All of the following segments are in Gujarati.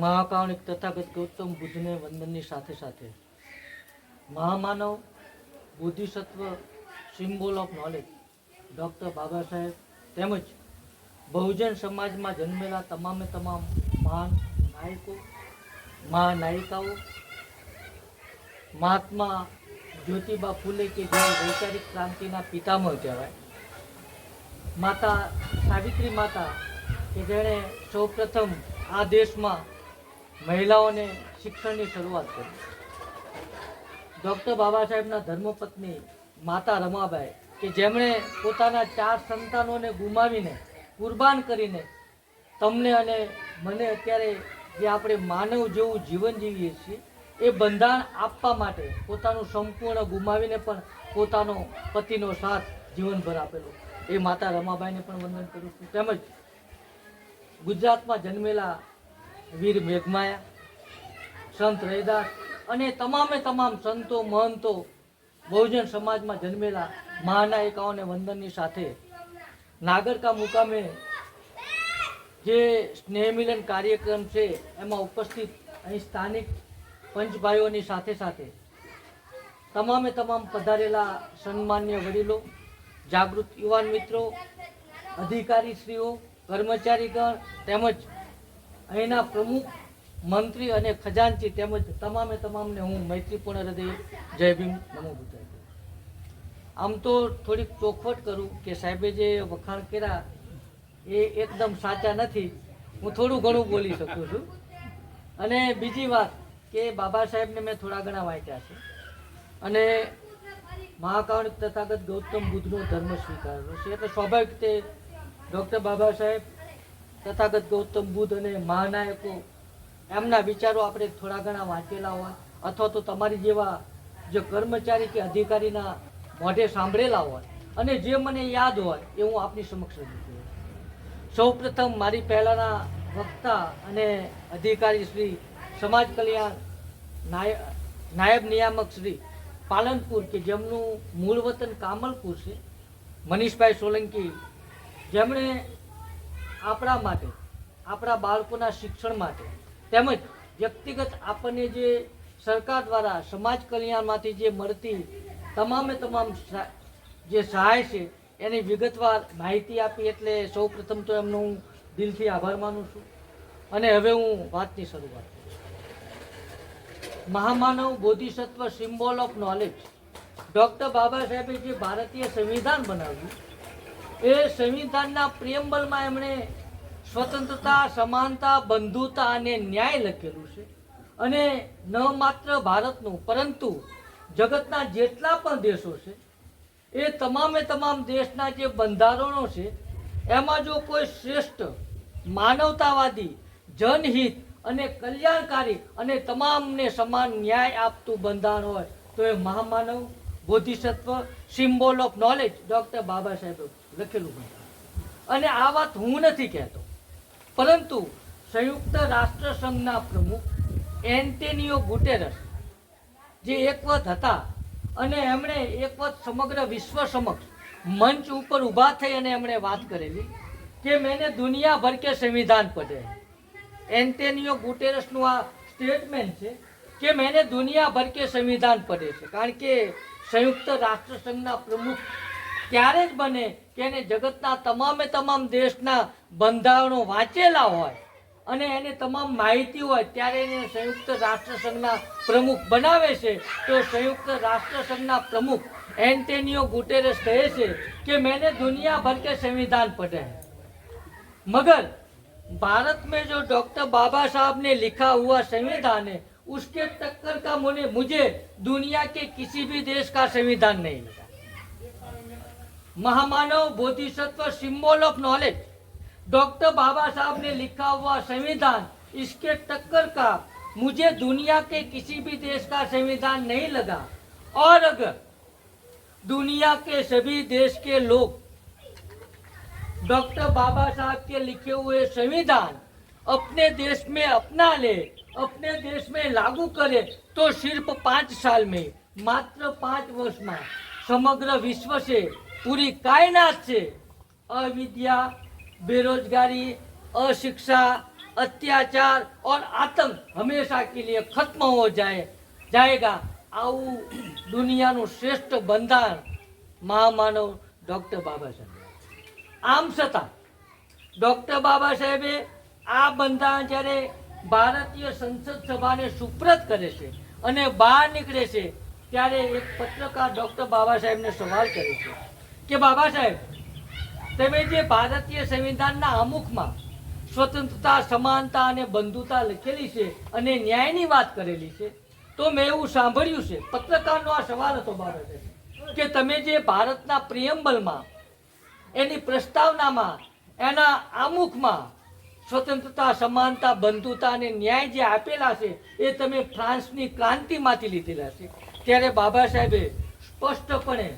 મહાકાવણિક તથાગત ગૌતમ બુદ્ધને વંદનની સાથે સાથે. મહામાનવ, બુદ્ધિસત્વ, symbol of knowledge, doctor Baba Saheb તેમજ બહુજન સમાજમાં જન્મેલા તમામે તમામ મહાન નાયકો, મહાનાયિકાઓ, મહાત્મા જ્યોતિબા ફૂલે કે જે વૈચારિક ક્રાંતિના પિતામહ કહેવાય. માતા સાવિત્રી માતા કે જેણે સૌપ્રથમ આ દેશમાં મહિલાઓને શિક્ષણની શરૂઆત કરી. ડૉક્ટર બાબા સાહેબના ધર્મપત્ની માતા રમાબાઈ, કે જેમણે પોતાના ચાર સંતાનોને ગુમાવીને કુરબાન કરીને તમને અને મને અત્યારે જે આપણે માનવ જેવું જીવન જીવીએ છીએ, એ બંધારણ આપવા માટે પોતાનું સંપૂર્ણ ગુમાવીને પણ પોતાનો પતિનો સાથ જીવનભર આપેલો. એ માતા રમાબાઈને પણ વંદન કરું છું. તેમજ ગુજરાતમાં જન્મેલા વીર મેઘમાયા, સંત રૈદાસ અને તમામે તમામ સંતો, મહંતો, બહુજન સમાજમાં જન્મેલા મહાનાયિકાઓને વંદનની સાથે નાગરકા મુકામે જે સ્નેહમિલન કાર્યક્રમ છે, એમાં ઉપસ્થિત અહીં સ્થાનિક પંચભાઈઓની સાથે સાથે તમામે તમામ પધારેલા સન્માન્ય વડીલો, જાગૃત યુવાન મિત્રો, અધિકારીશ્રીઓ, કર્મચારીગણ તેમજ અહીંના પ્રમુખ, મંત્રી અને ખજાનચી તેમજ તમામે તમામને હું મૈત્રીપૂર્ણ હૃદય, જય ભીમ નમો આમ તો થોડીક ચોખવટ કરું કે સાહેબે જે વખાણ કર્યા, એ એકદમ સાચા નથી. હું થોડું ઘણું બોલી શકું છું. અને બીજી વાત કે બાબા સાહેબને મેં થોડા ઘણા વાંચ્યા છે. અને મહાકાવણિક તથાગત ગૌતમ બુદ્ધનો ધર્મ સ્વીકારેલો છે. એટલે સ્વાભાવિક તે ડૉક્ટર બાબા સાહેબ તથાગત ગૌતમ બુદ્ધ અને મહાનાયકો. એમના વિચારો આપણે થોડા ઘણા વાંચેલા હોય, અથવા તો તમારી જેવા જે કર્મચારી કે અધિકારીના મોઢે સાંભળેલા હોય, અને જે મને યાદ હોય એ હું આપની સમક્ષ રજૂ કરું. સૌ પ્રથમ મારી પહેલાંના વક્તા અને અધિકારી શ્રી સમાજ કલ્યાણ નાય, નાયબ નિયામક શ્રી પાલનપુર, કે જેમનું મૂળ વતન કામલપુર છે, મનીષભાઈ સોલંકી. જેમણે આપણા માટે, આપણા બાળકોના શિક્ષણ માટે, તેમજ વ્યક્તિગત આપણને જે સરકાર દ્વારા સમાજ કલ્યાણમાંથી જે મળતી તમામે તમામ જે સહાય છે, એની વિગતવાર માહિતી આપી એટલે સૌ પ્રથમ તો એમનો હું દિલથી આભાર માનું છું. અને હવે હું વાતની શરૂઆત કરું મહામાનવ બોધિસત્વ symbol of knowledge. Doctor Baba સાહેબે જે ભારતીય સંવિધાન બનાવ્યું એ સંવિધાનના પ્રિયમ્બલમાં એમણે સ્વતંત્રતા, સમાનતા, બંધુતા અને ન્યાય લખેલું છે. અને ન માત્ર ભારતનું, પરંતુ જગતના જેટલા પણ દેશો છે, એ તમામે તમામ દેશના જે બંધારણો છે, એમાં જો કોઈ શ્રેષ્ઠ, માનવતાવાદી, જનહિત અને કલ્યાણકારી અને તમામને સમાન ન્યાય આપતું બંધારણ હોય, તો એ મહામાનવ, બોધિસત્વ, symbol of knowledge, doctor Baba સાહેબે લખેલું બંધારણ અને આ વાત હું નથી કહેતો. પરંતુ સંયુક્ત રાષ્ટ્ર સંઘના પ્રમુખ એન્ટેનિયો ગુટેરસ જે એક વખત હતા અને એમણે એક વખત સમગ્ર વિશ્વ સમક્ષ મંચ ઉપર ઊભા થઈ અને એમણે વાત કરેલી કે મેને દુનિયા ભર કે સંવિધાન પઢે. એન્ટેનિયો ગુટેરસનું આ સ્ટેટમેન્ટ છે કે મેને દુનિયા ભર કે સંવિધાન પઢે છે. કારણ કે સંયુક્ત રાષ્ટ્રસંઘના પ્રમુખ ત્યારે જ બને કે એને જગતના તમામે તમામ દેશના બંધારણો વાંચેલા હોય અને એને તમામ માહિતી હોય ત્યારે એને સંયુક્ત રાષ્ટ્ર સંઘના પ્રમુખ બનાવે છે તો સંયુક્ત રાષ્ટ્ર સંઘના પ્રમુખ એન્ટેનિયો ગુટેરસ કહે છે કે मैंने दुनिया भर के संविधान पढ़े हैं मगर भारत में जो डॉक्टर बाबा साहब ने लिखा हुआ संविधान है उसके टक्कर का मुझे मुझे दुनिया के किसी भी देश का संविधान नहीं मिला महामानव Bodhisattva symbol of knowledge doctor Baba Saheb ने लिखा हुआ संविधान, इसके टक्कर का मुझे दुनिया के किसी भी देश का संविधान नहीं लगा। और अगर दुनिया के सभी देश के लोग डॉक्टर बाबा साहब के लिखे हुए संविधान अपने देश में अपना ले, अपने देश में लागू करे तो सिर्फ़ पाँच साल में, मात्र पाँच वर्ष में, समग्र विश्व से पूरी कायनात से अविद्या बेरोजगारी अशिक्षा अत्याचार और आतंक हमेशा के लिए खत्म हो जाए जाएगा આવું દુનિયાનું શ્રેષ્ઠ બંધારણ મહામાનવ ડૉક્ટર બાબા સાહેબ આમ છતાં ડૉક્ટર બાબા સાહેબે આ બંધારણ જ્યારે ભારતીય સંસદ સભાને સુપ્રત કરે છે અને બહાર નીકળે છે ત્યારે એક પત્રકાર ડૉક્ટર બાબા સાહેબને સવાલ કરે છે કે બાબા સાહેબ, તમે જે ભારતીય સંવિધાનના અમુકમાં સ્વતંત્રતા, સમાનતા અને બંધુતા લખેલી છે અને ન્યાયની વાત કરેલી છે, તો મેં એવું સાંભળ્યું છે, પત્રકારનો આ સવાલ હતો બાબા કે તમે જે ભારતના પ્રિયમ્બલમાં, એની પ્રસ્તાવનામાં, એના આમુખમાં સ્વતંત્રતા, સમાનતા, બંધુતા અને ન્યાય જે આપેલા છે, એ તમે ફ્રાન્સની ક્રાંતિમાંથી લીધેલા છે. ત્યારે બાબા સાહેબે સ્પષ્ટપણે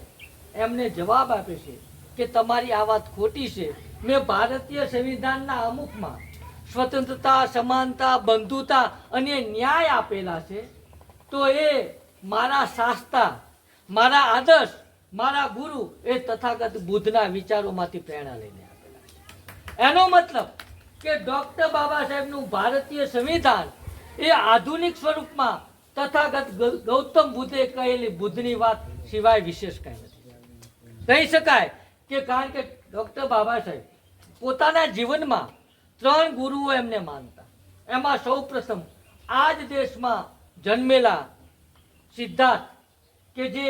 એમને જવાબ આપે છે કે તમારી આ વાત ખોટી છે. મેં ભારતીય સંવિધાનના અમુકમાં સ્વતંત્રતા, સમાનતા, બંધુતા અને ન્યાય આપેલા છે. તો એ મારા શાસ્તા, મારા આદર્શ, મારા ગુરુ એ તથાગત બુદ્ધના વિચારોમાંથી પ્રેરણા લઈને આપેલા છે. એનો મતલબ કે ડૉક્ટર બાબા સાહેબનું ભારતીય સંવિધાન એ આધુનિક સ્વરૂપમાં તથાગત ગૌતમ બુદ્ધે કહેલી બુદ્ધની વાત સિવાય વિશેષ કંઈ નથી. કહી શકાય કે કારણ કે ડોક્ટર બાબા સાહેબ પોતાના જીવનમાં ત્રણ ગુરુઓ એમને માનતા. એમાં સૌ પ્રથમ આ જ દેશમાં જન્મેલા સિદ્ધાર્થ કે જે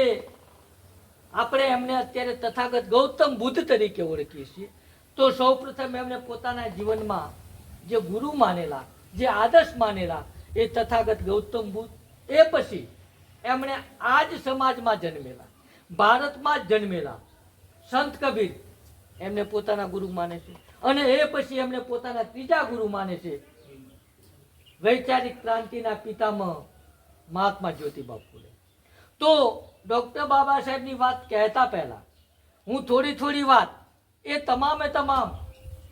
આપણે એમને અત્યારે તથાગત ગૌતમ બુદ્ધ તરીકે ઓળખીએ છીએ, તો સૌપ્રથમ એમને પોતાના જીવનમાં જે ગુરુ માનેલા, જે આદર્શ માનેલા એ તથાગત ગૌતમ બુદ્ધ. એ પછી એમણે આ જ સમાજમાં જન્મેલા. ભારતમાં જ જન્મેલા. સંત કબીર એમને પોતાના ગુરુ માને છે. અને એ પછી એમને પોતાના ત્રીજા ગુરુ માને છે. વૈચારિક ક્રાંતિના પિતામહ મહાત્મા જ્યોતિબા ફૂલે તો ડૉક્ટર બાબા સાહેબની વાત કહેતા પહેલાં, હું થોડી થોડી વાત, એ તમામે તમામ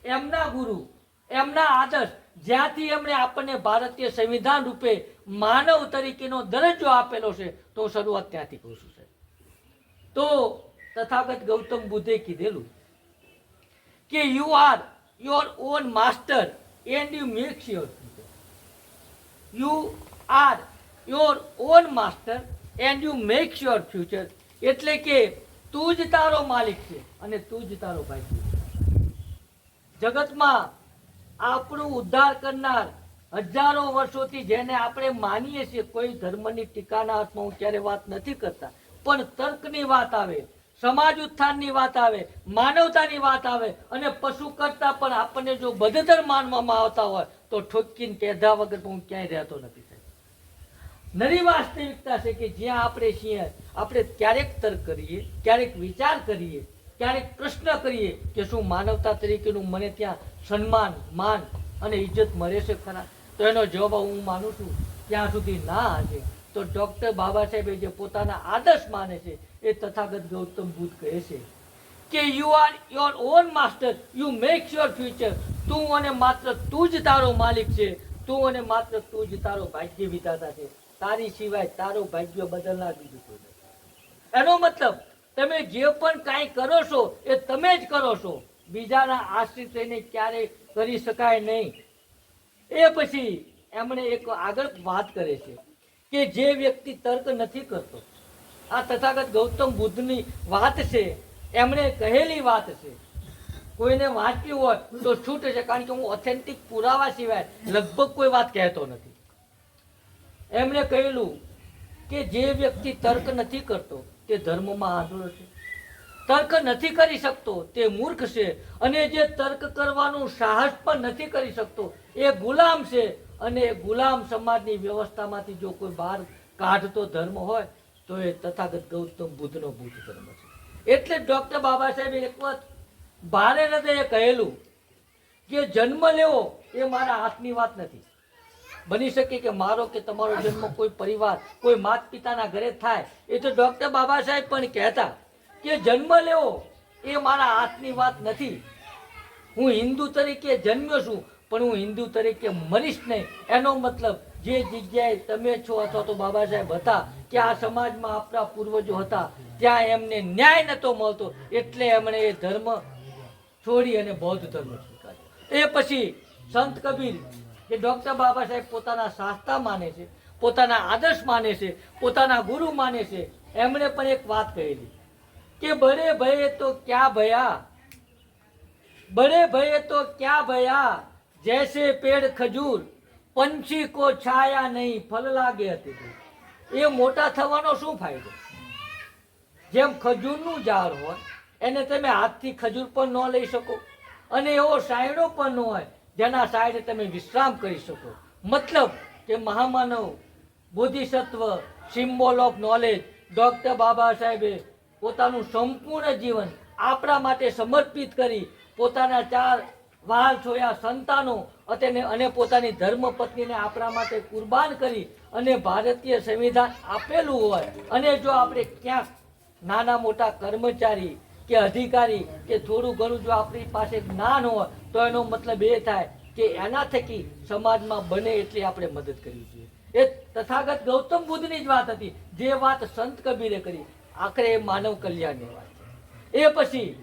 એમના ગુરુ, એમના આદર્શ જ્યાંથી એમણે આપણને ભારતીય સંવિધાન રૂપે માનવ તરીકેનો દરજ્જો આપેલો છે, તો શરૂઆત ત્યાંથી કરું છું તો તથાગત ગૌતમ બુદ્ધે કીધેલું કે you are your own master and you make your you are your own master and you make your future એટલે કે તું જ તારો માલિક છે અને તું જ તારો ભાઈ જગતમાં આપણું ઉદ્ધાર કરનાર હજારો વર્ષોથી જેને આપણે માનીએ છીએ કોઈ ધર્મની ટીકાના અર્થમાં હું ક્યારે વાત નથી કરતા પણ તર્કની વાત આવે, સમાજ ઉત્થાનની વાત આવે, માનવતાની વાત આવે અને પશુ કરતા પણ આપણને જો બધતર માનવામાં આવતા હોય, તો ઠોકીને પેધા વગર હું ક્યાંય રહેતો નથી નરી વાસ્તવિકતા છે કે જ્યાં આપણે છીએ, આપણે ક્યારેક તર્ક કરીએ, ક્યારેક વિચાર કરીએ, ક્યારેક પ્રશ્ન કરીએ કે શું માનવતા તરીકેનું મને ત્યાં સન્માન, માન અને ઇજ્જત મળે છે ખરા? તો એનો જવાબ હું માનું છું, ત્યાં સુધી ના છે તો ડૉક્ટર બાબા સાહેબે જે પોતાના આદર્શ માને છે, એ તથાગત ગૌતમ બુદ્ધ કહે છે કે you are your own master you make your future તું અને માત્ર તું જ તારો માલિક છે. તું અને માત્ર તું જ તારો ભાગ્ય વિધાતા છે. તારી સિવાય તારો ભાગ્ય બદલનાર બીજું કોઈ નથી. એનો મતલબ, તમે જે પણ કાંઈ કરો છો, એ તમે જ કરો છો. બીજાના આશ્રિત થઈને ક્યારેય કરી શકાય નહીં. એ પછી એમણે એક આગળ વાત કરે છે. કે જે વ્યક્તિ તર્ક નથી કરતો. આ તથાગત ગૌતમ બુદ્ધની વાત છે, એમણે કહેલી વાત છે. કોઈને વાંચ્યું હોય તો છૂટ છે, કારણ કે હું ઓથેન્ટિક પુરાવા સિવાય લગભગ કોઈ વાત કહેતો નથી. એમણે કહેલું કે જે વ્યક્તિ તર્ક નથી કરતો, તે ધર્મમાં આંધળો છે. તર્ક નથી કરી શકતો, તે મૂર્ખ છે. અને જે તર્ક કરવાનું સાહસ પણ નથી કરી શકતો, એ ગુલામ છે અને ગુલામ સમાજની વ્યવસ્થામાંથી જો કોઈ બહાર કાઢતો ધર્મ હોય, તો એ તથાગત ગૌતમ બુદ્ધનો બુદ્ધ ધર્મ છે. એટલે ડૉક્ટર બાબા સાહેબે એક વખત ભારે હૃદયે કહેલું કે જન્મ લેવો એ મારા હાથની વાત નથી. બની શકે કે મારો કે તમારો જન્મ કોઈ પરિવાર, કોઈ માત પિતાના ઘરે થાય, એ તો ડૉક્ટર બાબા સાહેબ પણ કહેતા કે જન્મ લેવો એ મારા હાથની વાત નથી. હું હિન્દુ તરીકે જન્મ્યો છું પણ હું હિન્દુ તરીકે મરીશ નહીં. એનો મતલબ જે જગ્યાએ તમે છો અથવા તો બાબા સાહેબ હતા કે આ સમાજમાં આપણા પૂર્વજો હતા, ત્યાં એમને ન્યાય નહોતો મળતો. એટલે એમણે એ ધર્મ છોડી અને બૌદ્ધ ધર્મ સ્વીકાર્યો. એ પછી સંત કબીર કે ડૉક્ટર બાબા સાહેબ પોતાના શાસ્તા માને છે, પોતાના આદર્શ માને છે, પોતાના ગુરુ માને છે, એમણે પણ એક વાત કહેલી કે બડે ભયે તો ક્યાં ભયા? બડે ભયે તો ક્યાં ભયા? જૈસે પેડ ખજૂર પંછી કો છાયા નહીં ફલ લાગે હતી એ મોટા થવાનો શું ફાયદો? જેમ ખજૂરનું ઝાડ હોય, એને તમે હાથથી ખજૂર પણ ન લઈ શકો. અને એવો સાયડો પણ ન હોય, જેના સાઈડ તમે વિશ્રામ કરી શકો. મતલબ કે મહામાનવ, બોધિસત્વ, symbol of knowledge, doctor Baba સાહેબે પોતાનું સંપૂર્ણ જીવન આપણા માટે સમર્પિત કરી પોતાના ચાર વાલ છોયા સંતાનો અને અને પોતાની ધર્મ પત્નીને આપણા માટે કુરબાન કરી અને ભારતીય સંવિધાન આપેલું હોય. અને જો આપણે ક્યાંક નાના મોટા કર્મચારી કે અધિકારી કે થોડું ઘણું જો આપણી પાસે જ્ઞાન હોય, તો એનો મતલબ એ થાય કે એના થકી સમાજમાં બને એટલી આપણે મદદ કરવી જોઈએ. એ તથાગત ગૌતમ બુદ્ધની જ વાત હતી, જે વાત સંત કબીરે કરી, આખરે એ માનવ કલ્યાણની વાત છે. એ પછી